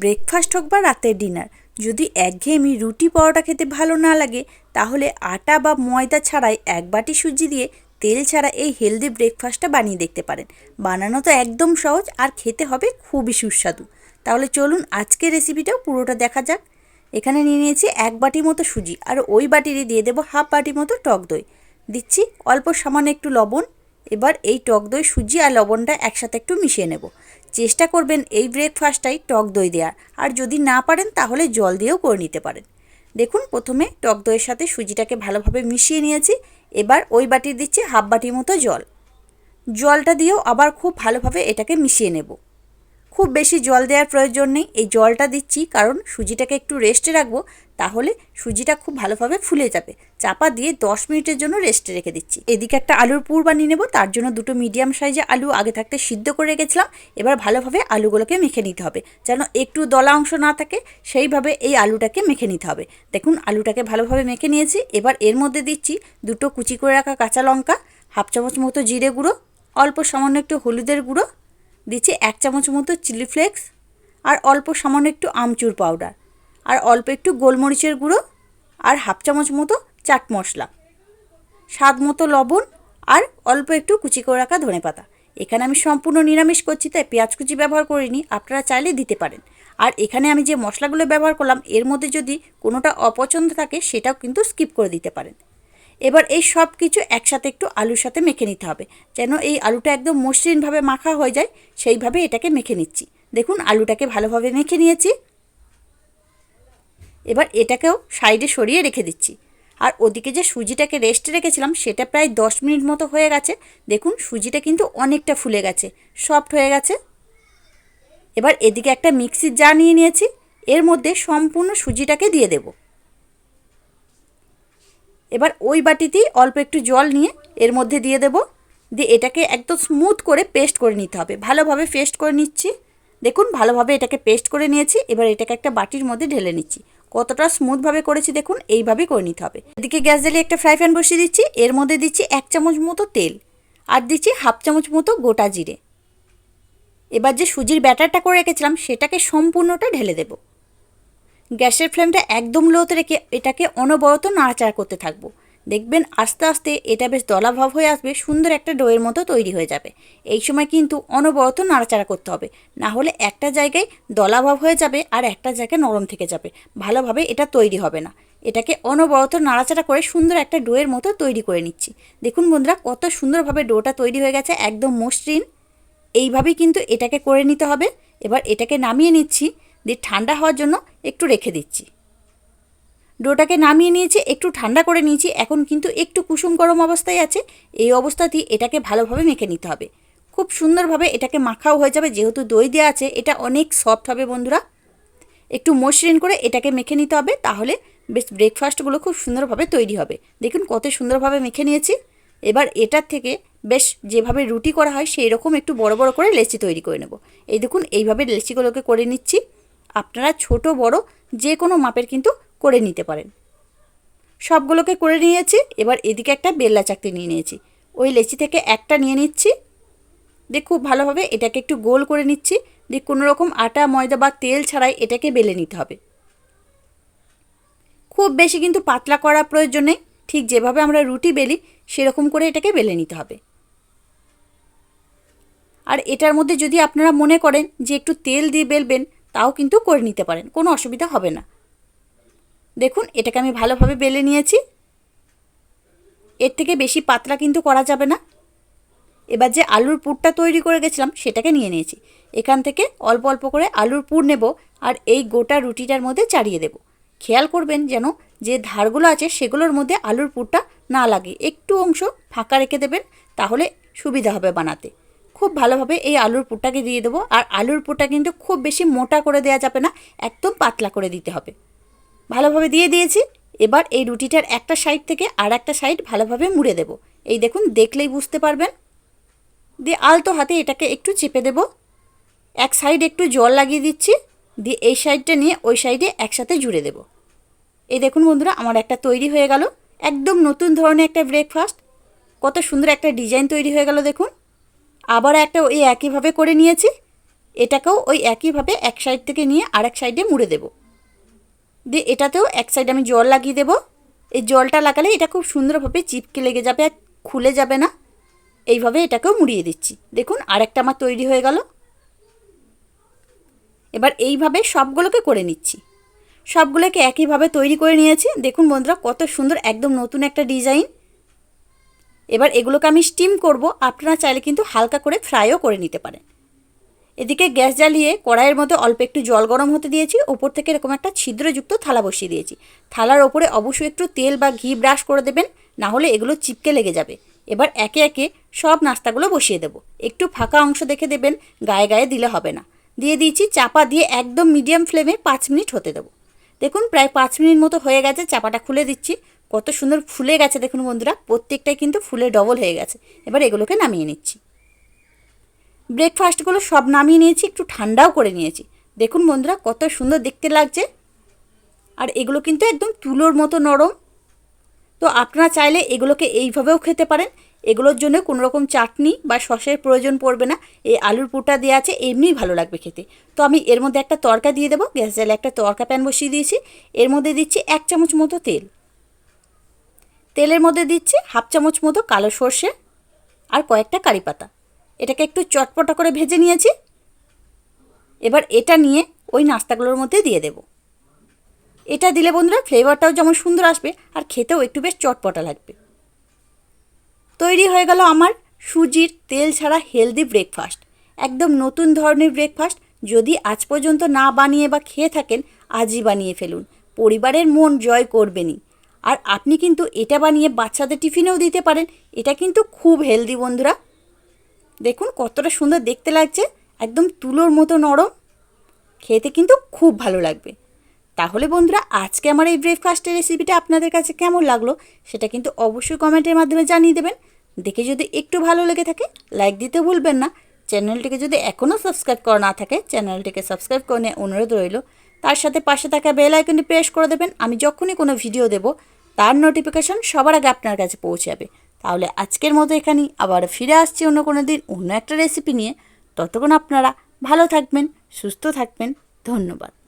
Breakfast হোক বা রাতের ডিনার, যদি একঘেয়েমি রুটি পরোটা খেতে ভালো না লাগে, তাহলে আটা বা ময়দা ছাড়াই এক বাটি সুজি দিয়ে তেল ছাড়া এই হেলদি ব্রেকফাস্টটা বানিয়ে দেখতে পারেন। বানানো তো একদম সহজ আর খেতে হবে খুবই সুস্বাদু। তাহলে চলুন আজকের রেসিপিটাও পুরোটা দেখা যাক। এখানে নিয়ে নিয়েছি এক বাটি মতো সুজি আর ওই বাটিরই দিয়ে দেবো হাফ বাটি মতো টক দই। দিচ্ছি অল্প সামান্য একটু লবণ, এবার এই টক দই, সুজি আর লবণটা একসাথে একটু মিশিয়ে নেব। চেষ্টা করবেন এই ব্রেকফাস্টটাই টক দই দেওয়ার আর যদি না পারেন, তাহলে জল দিয়েও করে নিতে পারেন। দেখুন, প্রথমে টক দইয়ের সাথে সুজিটাকে ভালোভাবে মিশিয়ে নিয়েছি। এবার ওই বাটি দিচ্ছি হাফ বাটির মতো জল। জলটা দিয়েও আবার খুব ভালোভাবে এটাকে মিশিয়ে নেব। খুব বেশি জল দেওয়ার প্রয়োজন নেই। এই জলটা দিচ্ছি, কারণ সুজিটাকে একটু রেস্টে রাখব, তাহলে সুজিটা খুব ভালোভাবে ফুলে যাবে। চাপা দিয়ে দশ মিনিটের জন্য রেস্টে রেখে দিচ্ছি। এদিকে একটা আলুর পুর বানিয়ে নেব, তার জন্য দুটো মিডিয়াম সাইজে আলু আগে থাকতে সিদ্ধ করে রেখেছিলাম। এবার ভালোভাবে আলুগুলোকে মেখে নিতে হবে, যেন একটু দলা অংশ না থাকে, সেইভাবে এই আলুটাকে মেখে নিতে হবে। দেখুন, আলুটাকে ভালোভাবে মেখে নিয়েছি। এবার এর মধ্যে দিচ্ছি দুটো কুচি করে রাখা কাঁচা লঙ্কা, হাফ চামচ মতো জিরে গুঁড়ো, অল্প সামান্য একটু হলুদের গুঁড়ো দিচ্ছি এক চামচ মতো চিলি ফ্লেক্স আর অল্প সামান্য একটু আমচুর পাউডার আর অল্প একটু গোলমরিচের গুঁড়ো আর হাফ চামচ মতো চাট মশলা, স্বাদ মতো লবণ আর অল্প একটু কুচি করে রাখা ধনে পাতা। এখানে আমি সম্পূর্ণ নিরামিষ করছি, তাই পেঁয়াজ কুচি ব্যবহার করিনি, আপনারা চাইলে দিতে পারেন। আর এখানে আমি যে মশলাগুলো ব্যবহার করলাম, এর মধ্যে যদি কোনোটা অপছন্দ থাকে, সেটাও কিন্তু স্কিপ করে দিতে পারেন। এবার এই সব কিছু একসাথে একটু আলুর সাথে মেখে নিতে হবে। যেন এই আলুটা একদম মসৃণভাবে মাখা হয়ে যায়, সেইভাবে এটাকে মেখে নিচ্ছি। দেখুন, আলুটাকে ভালোভাবে মেখে নিয়েছি। এবার এটাকেও সাইডে সরিয়ে রেখে দিচ্ছি। আর ওদিকে যে সুজিটাকে রেস্টে রেখেছিলাম, সেটা প্রায় দশ মিনিট মতো হয়ে গেছে। দেখুন, সুজিটা কিন্তু অনেকটা ফুলে গেছে, সফট হয়ে গেছে। এবার এদিকে একটা মিক্সির জা নিয়ে নিয়েছি। এর মধ্যে সম্পূর্ণ সুজিটাকে দিয়ে দেবো। এবার ওই বাটিতেই অল্প একটু জল নিয়ে এর মধ্যে দিয়ে দেব। দিয়ে এটাকে একদম স্মুথ করে পেস্ট করে নিতে হবে। ভালোভাবে পেস্ট করে নিচ্ছি। দেখুন, ভালোভাবে এটাকে পেস্ট করে নিয়েছি। এবার এটাকে একটা বাটির মধ্যে ঢেলে নিচ্ছি। কতটা স্মুথভাবে করেছি দেখুন, এইভাবেই করে নিতে হবে। এদিকে গ্যাস জ্বালিয়ে একটা ফ্রাই প্যান বসিয়ে দিচ্ছি। এর মধ্যে দিচ্ছি এক চামচ মতো তেল আর দিচ্ছি হাফ চামচ মতো গোটা জিরে। এবার যে সুজির ব্যাটারটা করে রেখেছিলাম, সেটাকে সম্পূর্ণটা ঢেলে দেবো। গ্যাসের ফ্লেমটা একদম লোতে রেখে এটাকে অনবরত নাড়াচাড়া করতে থাকব। দেখবেন আস্তে আস্তে এটা বেশ দলাভাব হয়ে আসবে, সুন্দর একটা ডোয়ের মতো তৈরি হয়ে যাবে। এই সময় কিন্তু অনবরত নাড়াচাড়া করতে হবে, না হলে একটা জায়গায় দলাভাব হয়ে যাবে আর একটা জায়গায় নরম থেকে যাবে। ভালোভাবে এটা তৈরি হবে না। এটাকে অনবরত নাড়াচাড়া করে সুন্দর একটা ডোয়ের মতো তৈরি করে নিচ্ছি। দেখুন বন্ধুরা, কত সুন্দরভাবে ডোটা তৈরি হয়ে গেছে, একদম মসৃণ। এইভাবেই কিন্তু এটাকে করে নিতে হবে। এবার এটাকে নামিয়ে নিচ্ছি। দিয়ে ঠান্ডা হওয়ার জন্য একটু রেখে দিচ্ছি। ডোটাকে নামিয়ে নিয়েছি, একটু ঠান্ডা করে নিয়েছি, এখন কিন্তু একটু কুসুম গরম অবস্থায় আছে, এই অবস্থাতেই এটাকে ভালোভাবে মেখে নিতে হবে। খুব সুন্দরভাবে এটাকে মাখাও হয়ে যাবে, যেহেতু দই দেওয়া আছে, এটা অনেক সফট হবে বন্ধুরা। একটু মসৃণ করে এটাকে মেখে নিতে হবে, তাহলে বেশ ব্রেকফাস্টগুলো খুব সুন্দরভাবে তৈরি হবে। দেখুন কত সুন্দরভাবে মেখে নিয়েছি। এবার এটার থেকে বেশ যেভাবে রুটি করা হয় সেই রকম একটু বড় বড় করে লেচি তৈরি করে নেব। এই দেখুন, এইভাবে লেচিগুলোকে করে নিচ্ছি। আপনারা ছোট, বড় যে কোনো মাপের কিন্তু করে নিতে পারেন। সবগুলোকে করে নিয়েছি, এবার এদিকে একটা বেল্লা চাকতি নিয়ে নিয়েছি। ওই লেচি থেকে একটা নিয়ে নিচ্ছি। দিয়ে খুব ভালোভাবে এটাকে একটু গোল করে নিচ্ছি। দিয়ে কোনো রকম আটা, ময়দা বা তেল ছাড়াই এটাকে বেলে নিতে হবে। খুব বেশি কিন্তু পাতলা করা প্রয়োজন নেই। ঠিক যেভাবে আমরা রুটি বেলি, সেরকম করে এটাকে বেলে নিতে হবে। আর এটার মধ্যে যদি আপনারা মনে করেন যে একটু তেল দিয়ে বেলবেন তাও কিন্তু করে নিতে পারেন, কোনো অসুবিধা হবে না। দেখুন, এটাকে আমি ভালোভাবে বেলে নিয়েছি। এর থেকে বেশি পাতলা কিন্তু করা যাবে না। এবার যে আলুর পুরটা তৈরি করে গেছিলাম, সেটাকে নিয়ে নিয়েছি। এখান থেকে অল্প অল্প করে আলুর পুর নেব আর এই গোটা রুটিটার মধ্যে চাড়িয়ে দেব। খেয়াল করবেন যেন যে ধারগুলো আছে, সেগুলোর মধ্যে আলুর পুরটা না লাগে। একটু অংশ ফাঁকা রেখে দেবেন, তাহলে সুবিধা হবে বানাতে। খুব ভালোভাবে এই আলুর পুরটাকে দিয়ে দেবো। আর আলুর পুরটা কিন্তু খুব বেশি মোটা করে দেওয়া যাবে না, একদম পাতলা করে দিতে হবে। ভালোভাবে দিয়ে দিয়েছি। এবার এই রুটিটার একটা সাইড থেকে আর একটা সাইড ভালোভাবে মুড়ে দেব। এই দেখুন, দেখলেই বুঝতে পারবেন। দিয়ে আলতো হাতে এটাকে একটু চেপে দেব। এক সাইড একটু জল লাগিয়ে দিচ্ছি। দিয়ে এই সাইডটা নিয়ে ওই সাইডে একসাথে জুড়ে দেব। এই দেখুন বন্ধুরা, আমার একটা তৈরি হয়ে গেল। একদম নতুন ধরনের একটা ব্রেকফাস্ট কত সুন্দর একটা ডিজাইন তৈরি হয়ে গেল দেখুন। আবার একটা ওই একইভাবে করে নিয়েছি। এটাকেও ওই একইভাবে এক সাইড থেকে নিয়ে আরেক সাইডে মুড়ে দেব। দিয়ে এটাতেও এক সাইডে আমি জল লাগিয়ে দেব। এই জলটা লাগালে এটা খুব সুন্দরভাবে চিপকে লেগে যাবে আর খুলে যাবে না। এইভাবে এটাকেও মুড়িয়ে দিচ্ছি। দেখুন, আরেকটা আমার তৈরি হয়ে গেল। এবার এইভাবে সবগুলোকে করে নিচ্ছি। সবগুলোকে একইভাবে তৈরি করে নিয়েছি। দেখুন বন্ধুরা, কত সুন্দর, একদম নতুন একটা ডিজাইন। এবার এগুলোকে আমি স্টিম করব, আপনারা চাইলে কিন্তু হালকা করে ফ্রাইও করে নিতে পারেন। এদিকে গ্যাস জ্বালিয়ে কড়াইয়ের মধ্যে অল্প একটু জল গরম হতে দিয়েছি ওপর থেকে এরকম একটা ছিদ্রযুক্ত থালা বসিয়ে দিয়েছি। থালার ওপরে অবশ্যই একটু তেল বা ঘি ব্রাশ করে দেবেন না হলে এগুলো চিপকে লেগে যাবে। এবার একে একে সব নাস্তাগুলো বসিয়ে দেবো। একটু ফাঁকা অংশ দেখে দেবেন, গায়ে গায়ে দিলে হবে না। দিয়ে দিয়েছি চাপা দিয়ে একদম মিডিয়াম ফ্লেমে পাঁচ মিনিট হতে দেবো। দেখুন প্রায় পাঁচ মিনিট মতো হয়ে গেছে, চাপাটা খুলে দিচ্ছি। কত সুন্দর ফুলে গেছে দেখুন বন্ধুরা, প্রত্যেকটাই কিন্তু ফুলে ডবল হয়ে গেছে। এবার এগুলোকে নামিয়ে নিচ্ছি। ব্রেকফাস্টগুলো সব নামিয়ে নিয়েছি, একটু ঠান্ডাও করে নিয়েছি। দেখুন বন্ধুরা, কত সুন্দর দেখতে লাগছে। আর এগুলো কিন্তু একদম তুলোর মতো নরম। তো আপনারা চাইলে এগুলোকে এইভাবেও খেতে পারেন। এগুলোর জন্য কোনো রকম চাটনি বা সসের প্রয়োজন পড়বে না। এই আলুর পুটা দেওয়া আছে, এমনিই ভালো লাগবে খেতে। তো আমি এর মধ্যে একটা তরকা দিয়ে দেবো। গ্যাস জ্বালে একটা তরকা প্যান বসিয়ে দিয়েছি। এর মধ্যে দিচ্ছি এক চামচ মতো তেল। তেলের মধ্যে দিচ্ছি হাফ চামচ মতো কালো সর্ষে আর কয়েকটা কারি পাতা। এটাকে একটু চটপটা করে ভেজে নিয়েছি। এবার এটা নিয়ে ওই নাস্তাগুলোর মধ্যে দিয়ে দেব। এটা দিলে বন্ধুরা ফ্লেভারটাও যেমন সুন্দর আসবে আর খেতেও একটু বেশ চটপটা লাগবে। তৈরি হয়ে গেল আমার সুজির তেল ছাড়া হেলদি ব্রেকফাস্ট একদম নতুন ধরনের ব্রেকফাস্ট যদি আজ পর্যন্ত না বানিয়ে বা খেয়ে থাকেন, আজই বানিয়ে ফেলুন। পরিবারের মন জয় করবেনই। আর আপনি কিন্তু এটা বানিয়ে বাচ্চাদের টিফিনেও দিতে পারেন। এটা কিন্তু খুব হেলদি বন্ধুরা। দেখুন কতটা সুন্দর দেখতে লাগছে, একদম তুলোর মতো নরম। খেতে কিন্তু খুব ভালো লাগবে। তাহলে বন্ধুরা, আজকে আমার এই ব্রেকফাস্টের রেসিপিটা আপনাদের কাছে কেমন লাগল, সেটা কিন্তু অবশ্যই কমেন্টের মাধ্যমে জানিয়ে দেবেন। দেখে যদি একটু ভালো লেগে থাকে লাইক দিতে ভুলবেন না। চ্যানেলটিকে যদি এখনও সাবস্ক্রাইব করা না থাকে, চ্যানেলটিকে সাবস্ক্রাইব করে অনুরোধ রইল। তার সাথে পাশে থাকা বেল আইকনটি প্রেস করে দেবেন। আমি যখনই কোনো ভিডিও দেব, তার নোটিফিকেশন সবার আগে আপনার কাছে পৌঁছে যাবে। তাহলে আজকের মতো এখানেই। আবার ফিরে আসছি অন্য কোনো দিন অন্য একটা রেসিপি নিয়ে। ততক্ষণ আপনারা ভালো থাকবেন, সুস্থ থাকবেন। ধন্যবাদ।